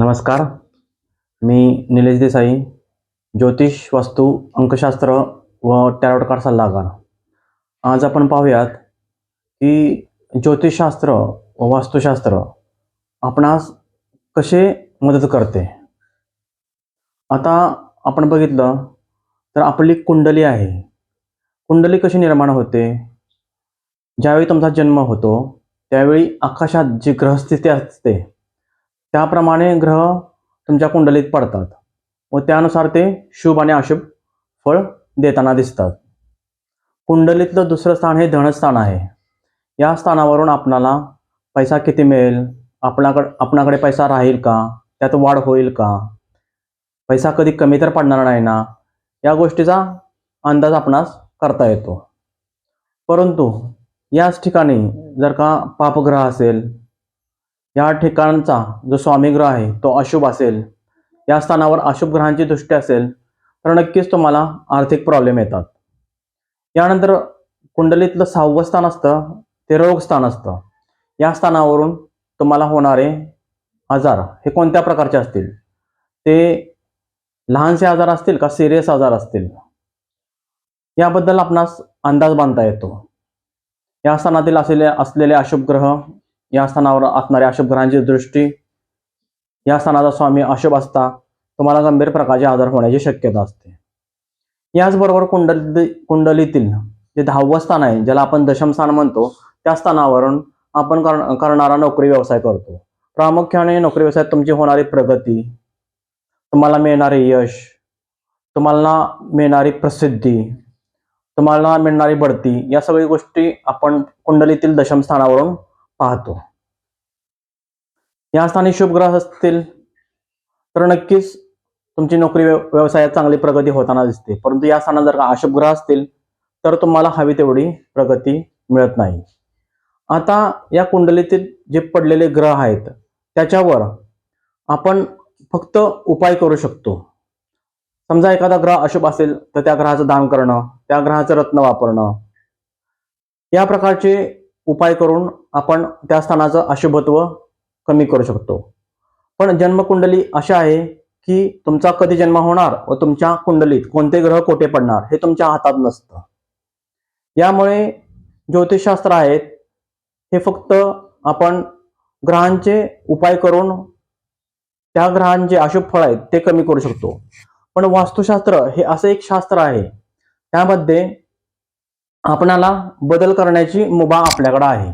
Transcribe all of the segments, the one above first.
नमस्कार. मी निलेश देसाई ज्योतिष वास्तू अंकशास्त्र व टॅरोट कार्ड सल्लागार. आज आपण पाहूयात की ज्योतिषशास्त्र व वास्तुशास्त्र आपणास कसे मदत करते? आता आपण बघितलं तर आपली कुंडली आहे. कुंडली कशी निर्माण होते? ज्यावेळी तुमचा जन्म होतो त्यावेळी आकाशात जी ग्रहस्थिती असते त्याप्रमाणे ग्रह तुमच्या कुंडलीत पडतात व त्यानुसार ते शुभ आणि अशुभ फळ देताना दिसतात. कुंडलीतलं दुसरं स्थान हे धनस्थान आहे. या स्थानावरून आपणाला पैसा किती मिळेल? आपणाकडे आपणाकडे पैसा राहील का? त्यात वाढ होईल का? पैसा कधी कमी तर पडणार नाही ना? या गोष्टीचा अंदाज आपणास करता येतो. परंतु याच ठिकाणी जर का पापग्रह असेल या ठिकाणचा जो स्वामीग्रह आहे तो अशुभ असेल या स्थानावर अशुभ ग्रहांची दृष्टी असेल तर नक्कीच तुम्हाला आर्थिक प्रॉब्लेम येतात. यानंतर कुंडलीतलं सहावं स्थान असतं ते रोग स्थान असतं. या स्थानावरून तुम्हाला होणारे आजार हे कोणत्या प्रकारचे असतील? ते लहानसे आजार असतील का सिरियस आजार असतील? याबद्दल आपणास अंदाज बांधता येतो. या स्थानातील असलेले असलेले अशुभ ग्रह या स्थानावर असणाऱ्या अशुभ ग्रहांची दृष्टी या स्थानाचा स्वामी अशुभ असता तुम्हाला गंभीर प्रकारचे आजार होण्याची शक्यता असते. याचबरोबर कुंडली कुंडलीतील जे दहावं स्थान आहे ज्याला आपण दशम स्थान म्हणतो त्या स्थानावरून आपण कर करणारा नोकरी व्यवसाय करतो. प्रामुख्याने नोकरी व्यवसायात तुमची होणारी प्रगती तुम्हाला मिळणारे यश तुम्हाला मिळणारी प्रसिद्धी तुम्हाला मिळणारी बढती या सगळी गोष्टी आपण कुंडलीतील दशम स्थानावरून पाहतो. या स्थानी शुभ ग्रह असतील तर नक्कीच तुमची नोकरी व्यवसायात चांगली प्रगती होताना दिसते. परंतु या स्थानात जर का अशुभ ग्रह असतील तर तुम्हाला हवी तेवढी प्रगती मिळत नाही. आता या कुंडलीतील जे पडलेले ग्रह आहेत त्याच्यावर आपण फक्त उपाय करू शकतो. समजा एखादा ग्रह अशुभ असेल तर त्या ग्रहाचं दान करणं त्या ग्रहाचं रत्न वापरणं. या प्रकारचे उपाय करून आपण त्या स्थानाचं अशुभत्व कमी करू शकतो. पण जन्मकुंडली अशा आहे की तुमचा कधी जन्म होणार व तुमच्या कुंडलीत कोणते ग्रह कोठे पडणार हे तुमच्या हातात नसतं. यामुळे ज्योतिषशास्त्र आहेत हे फक्त आपण ग्रहांचे उपाय करून त्या ग्रहांचे अशुभ फळ आहेत ते कमी करू शकतो. पण वास्तुशास्त्र हे असं एक शास्त्र आहे त्यामध्ये आपणाला बदल करण्याची मुभा आपल्याकडे आहे.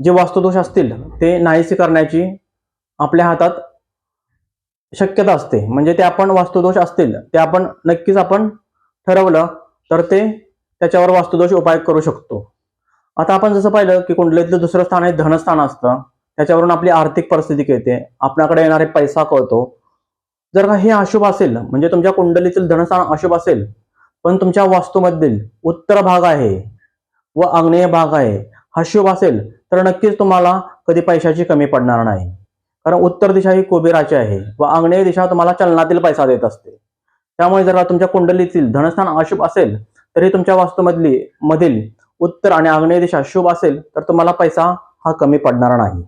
जे वास्तुदोष असतील ते नाहीसे करण्याची आपल्या हातात शक्यता असते. म्हणजे ते आपण वास्तुदोष असतील ते आपण नक्कीच आपण ठरवलं तर ते त्याच्यावर वास्तुदोष उपाय करू शकतो. आता आपण जसं पाहिलं की कुंडलीतलं दुसरं स्थान हे धनस्थान असतं. त्याच्यावरून आपली आर्थिक परिस्थिती कळते. आपल्याकडे येणारे पैसा कळतो. जर का हे अशुभ असेल म्हणजे तुमच्या कुंडलीतील धनस्थान अशुभ असेल पण तुमच्या वास्तूमधील उत्तर भाग आहे व आग्नेय भाग आहे. हा शुभ असेल तर नक्कीच तुम्हाला कधी पैशाची कमी पडणार नाही. कारण उत्तर दिशा ही कुबेराची आहे व आग्नेय दिशा तुम्हाला चलनातील पैसा देत असते. त्यामुळे जर तुमच्या कुंडलीतील धनस्थान अशुभ असेल तरी तुमच्या वास्तूमधली मधील उत्तर आणि आग्नेय दिशा शुभ असेल तर तुम्हाला पैसा हा कमी पडणार नाही.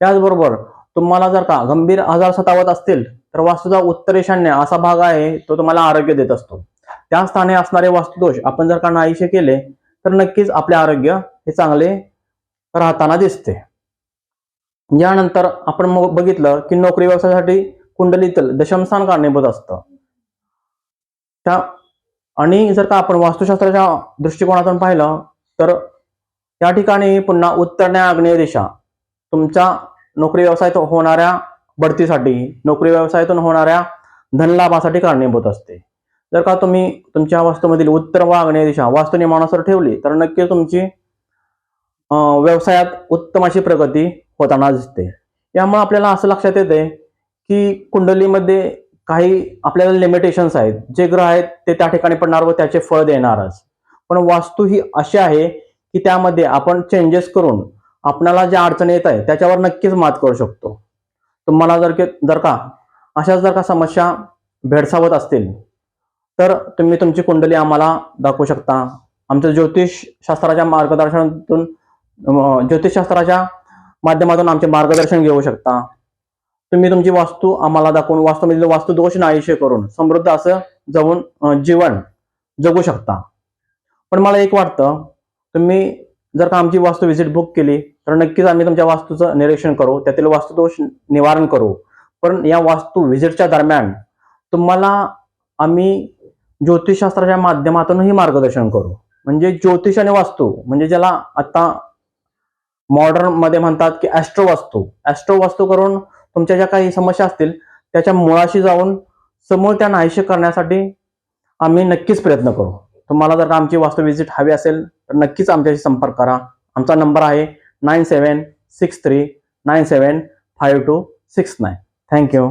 त्याचबरोबर तुम्हाला जर का गंभीर आजार सतावत असतील तर वास्तूचा उत्तर ईशान्य असा भाग आहे तो तुम्हाला आरोग्य देत असतो. त्या स्थानी असणारे वास्तुदोष आपण जर का नाहीसे केले तर नक्कीच आपले आरोग्य हे चांगले राहताना दिसते. यानंतर आपण मग बघितलं की नोकरी व्यवसायासाठी कुंडलीतील दशमस्थान कारणीभूत असतं. त्या आणि जर का आपण वास्तुशास्त्राच्या दृष्टिकोनातून पाहिलं तर त्या ठिकाणी पुन्हा उत्तर आग्नेय दिशा तुमच्या नोकरी व्यवसायात होणाऱ्या बढतीसाठी नोकरी व्यवसायातून होणाऱ्या धनलाभासाठी कारणीभूत असते. जर का तुम्ही तुमच्या वास्तूमधील उत्तर व आग्नेय दिशा वास्तू ठेवली तर नक्की तुमची व्यवसायात उत्तम अशी प्रगती होताना दिसते. यामुळे आपल्याला असं लक्षात येते की कुंडलीमध्ये काही आपल्याला लिमिटेशन्स आहेत. जे ग्रह आहेत ते त्या ठिकाणी पडणार व त्याचे फळ देणारच. पण वास्तू ही अशी आहे की त्यामध्ये आपण चेंजेस करून आपणाला ज्या अडचणी येत आहे त्याच्यावर नक्कीच मात करू शकतो. तुम्हाला जर के जर का अशाच जर का समस्या भेडसावत असतील तर तुम्ही तुमची कुंडली आम्हाला दाखवू शकता. आमच्या ज्योतिष शास्त्राच्या मार्गदर्शनातून ज्योतिषशास्त्राच्या माध्यमातून आमचे मार्गदर्शन घेऊ शकता. तुम्ही तुमची वास्तू आम्हाला दाखवून वास्तूमधील वास्तू दोष नाहीशे करून समृद्ध असं जगून जीवन जगू शकता. पण मला एक वाटतं तुम्ही जर का आमची वास्तू व्हिजिट बुक केली तर नक्कीच आम्ही तुमच्या वास्तूचं निरीक्षण करू त्यातील वास्तुदोष निवारण करू. पण या वास्तू व्हिजिटच्या दरम्यान तुम्हाला आम्ही ज्योतिषशास्त्राच्या माध्यमातूनही मार्गदर्शन करू. म्हणजे ज्योतिष आणि वास्तू म्हणजे ज्याला आता मॉडर्नमध्ये म्हणतात की ॲस्ट्रो वास्तू. ॲस्ट्रो वास्तू करून तुमच्या ज्या काही समस्या असतील त्याच्या मुळाशी जाऊन समोर त्या नाहीशी करण्यासाठी आम्ही नक्कीच प्रयत्न करू. तुम्हाला जर आमची वास्तू व्हिजिट हवी असेल तर नक्कीच आमच्याशी संपर्क करा. आमचा नंबर आहे nine seven six three nine seven five two six nine thank you